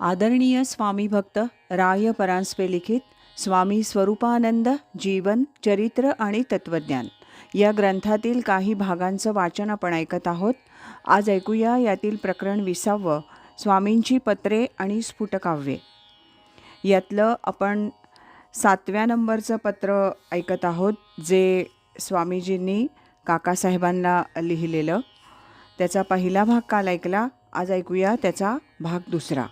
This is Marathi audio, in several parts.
आदरणीय स्वामी भक्त राय परांजपे लिखित स्वामी स्वरूपानंद जीवन चरित्र आणि तत्वज्ञान. या ग्रंथातील काही भागांचं वाचन आपण ऐकत आहोत. आज ऐकूया यातील प्रकरण विसावं स्वामींची पत्रे आणि स्फुटकाव्ये. यातलं आपण सातव्या नंबरचं पत्र ऐकत आहोत जे स्वामीजींनी काकासाहेबांना लिहिलेलं. त्याचा पहिला भाग काल ऐकला आज ऐकूया त्याचा भाग दुसरा.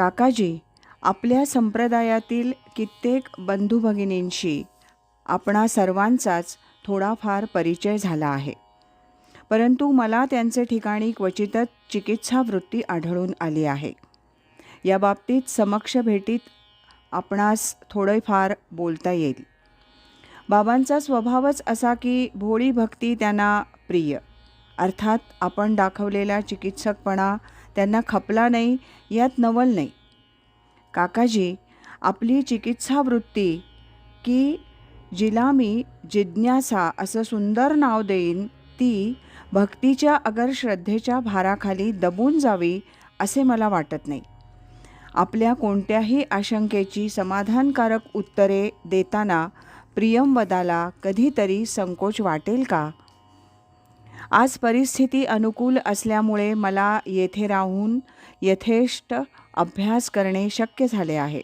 काकाजी आपल्या संप्रदायातील कित्येक बंधू भगिनींशी आपणा सर्वांचाच थोडाफार परिचय झाला आहे. परंतु मला त्यांचे ठिकाणी क्वचितच चिकित्सा वृत्ती आढळून आली आहे. या बाबतीत समक्ष भेटीत आपणास थोडेफार बोलता येईल. बाबांचा स्वभावच असा की भोळी भक्ती त्यांना प्रिय. अर्थात आपण दाखवलेला चिकित्सकपणा त्यांना खपला नाही यात नवल नाही. काकाजी आपली चिकित्सा वृत्ती की जिला मी जिज्ञासा असं सुंदर नाव देईन ती भक्तीच्या अगर श्रद्धेच्या भाराखाली दबून जावी असे मला वाटत नाही. आपल्या कोणत्याही आशंकेची समाधानकारक उत्तरे देताना प्रियमवदाला कधीतरी संकोच वाटेल का? आज परिस्थिती अनुकूल असल्यामुळे मला येथे राहून यथेष्ट अभ्यास करणे शक्य झाले आहे.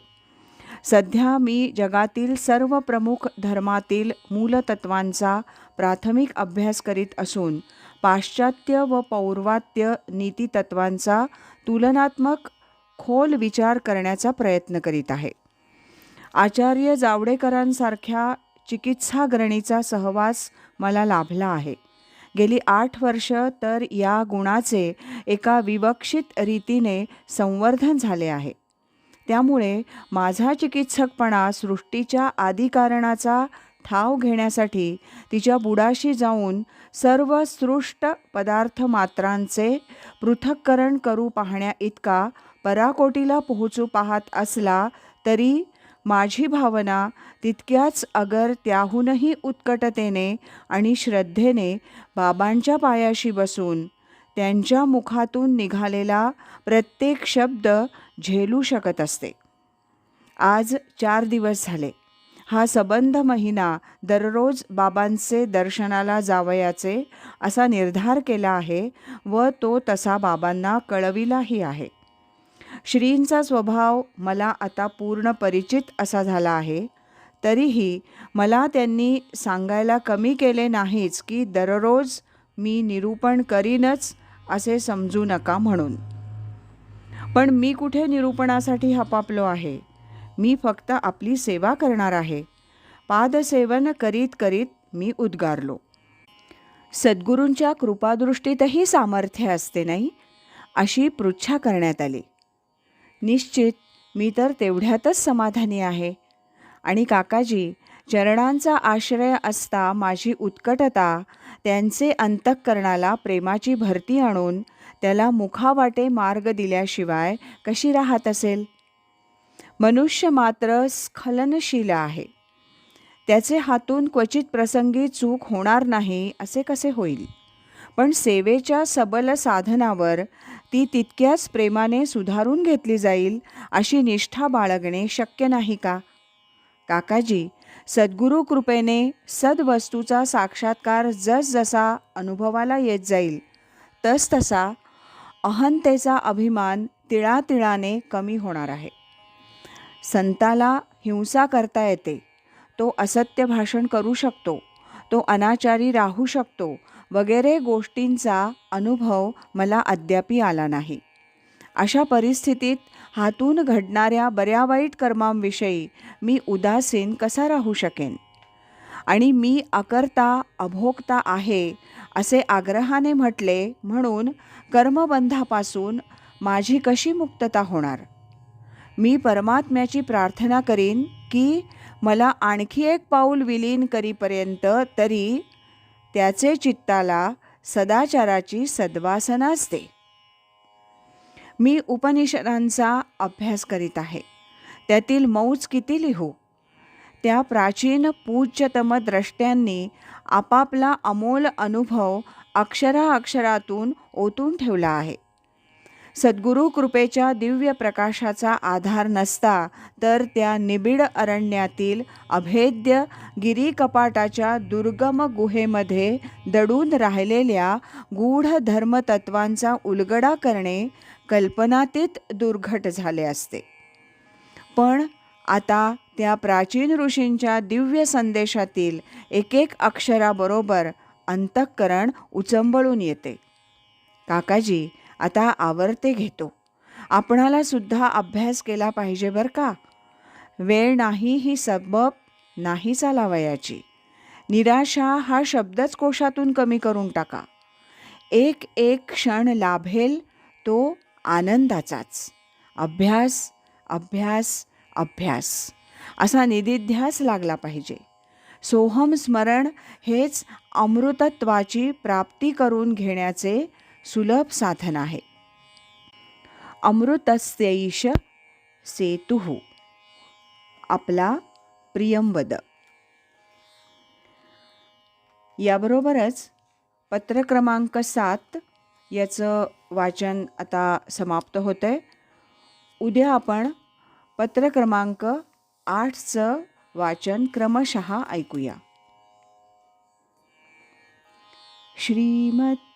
सध्या मी जगातील सर्व प्रमुख धर्मातील मूलतत्वांचा प्राथमिक अभ्यास करीत असून पाश्चात्य व पौर्वात्य नीतीतत्वांचा तुलनात्मक खोल विचार करण्याचा प्रयत्न करीत आहे. आचार्य जावडेकरांसारख्या चिकित्साग्रणीचा सहवास मला लाभला आहे. गेली आठ वर्ष तर या गुणाचे एका विवक्षित रीतीने संवर्धन झाले आहे. त्यामुळे माझा चिकित्सकपणा सृष्टीच्या आदिकारणाचा ठाव घेण्यासाठी तिच्या बुडाशी जाऊन सर्व सृष्ट पदार्थ मात्रांचे पृथक्करण करू पाहण्या इतका पराकोटीला पोहोचू पाहत असला तरी माझी भावना तितक्याच अगर त्याहूनही उत्कटतेने आणि श्रद्धेने बाबांच्या पायाशी बसून त्यांच्या मुखातून निघालेला प्रत्येक शब्द झेलू शकत असते. आज चार दिवस झाले. हा सबंध महिना दररोज बाबांचे दर्शनाला जावयाचे असा निर्धार केला आहे व तो तसा बाबांना कळविलाही आहे. श्रींचा स्वभाव मला आता पूर्ण परिचित असा झाला आहे. तरीही मला त्यांनी सांगायला कमी केले नाहीच की दररोज मी निरूपण करीनच असे समजू नका म्हणून. पण मी कुठे निरूपणासाठी हपापलो आहे? मी फक्त आपली सेवा करणार आहे. पादसेवन करीत करीत मी उद्गारलो. सद्गुरूंच्या कृपादृष्टीतही सामर्थ्य असते नाही? अशी पृच्छा करण्यात आली. निश्चित मी तर तेवढ्यातच समाधानी आहे. आणि काकाजी चरणांचा आश्रय असता माझी उत्कटता त्यांचे अंतःकरणाला प्रेमाची भरती आणून त्याला मुखावाटे मार्ग दिल्याशिवाय कशी राहत असेल? मनुष्य मात्र स्खलनशील आहे. त्याचे हातून क्वचित प्रसंगी चूक होणार नाही असे कसे होईल? पण सेवेच्या सबल साधनावर ती तितक्याच प्रेमाने सुधारून घेतली जाईल अशी निष्ठा बाळगणे शक्य नाही का? काकाजी सद्गुरू कृपेने सद्वस्तूचा साक्षात्कार जसजसा अनुभवाला येत जाईल तसतसा अहंतेचा अभिमान तिळातिळाने कमी होणार आहे. संताला हिंसा करता येते. तो असत्य भाषण करू शकतो. तो अनाचारी राहू शकतो. वगैरे गोष्टींचा अनुभव मला अद्यापी आला नाही. अशा परिस्थितीत हातून घडणाऱ्या बऱ्या वाईट कर्मांविषयी मी उदासीन कसा राहू शकेन? आणि मी अकर्ता अभोक्ता आहे असे आग्रहाने म्हटले म्हणून कर्मबंधापासून माझी कशी मुक्तता होणार? मी परमात्म्याची प्रार्थना करीन की मला आणखी एक पाऊल विलीन करीपर्यंत तरी त्याचे चित्ताला सदाचाराची सद्वासना असते. मी उपनिषदांचा अभ्यास करीत आहे. त्यातील मौज किती लिहू? त्या प्राचीन पूज्यतम द्रष्ट्यांनी आपापला अमोल अनुभव अक्षरा अक्षरातून ओतून ठेवला आहे. सद्गुरू कृपेच्या दिव्य प्रकाशाचा आधार नसता तर त्या निबिड अरण्यातील अभेद्य गिरीकपाटाच्या दुर्गम गुहेमध्ये दडून राहिलेल्या गूढ धर्मतत्वांचा उलगडा करणे कल्पनातीत दुर्घट झाले असते. पण आता त्या प्राचीन ऋषींच्या दिव्य संदेशातील एक एक अक्षराबरोबर अंतःकरण उचंबळून येते. काकाजी आता आवर्ते घेतो. आपणाला सुद्धा अभ्यास केला पाहिजे बरं का? वेळ नाही ही सबब नाही चालावयाची. निराशा हा शब्दच कोशातून कमी करून टाका. एक एक क्षण लाभेल तो आनंदाचाच. अभ्यास अभ्यास अभ्यास. असा निदिध्यास लागला पाहिजे. सोहम स्मरण हेच अमृतत्वाची प्राप्ती करून घेण्याचे सुलभ साधन आहे. अमृतस्यैष सेतु आपला प्रियंवद. याबरोबरच पत्र क्रमांक सात याचं वाचन आता समाप्त होतं आहे उद्या आपण पत्र क्रमांक आठचं वाचन क्रमशः ऐकूया. श्रीमत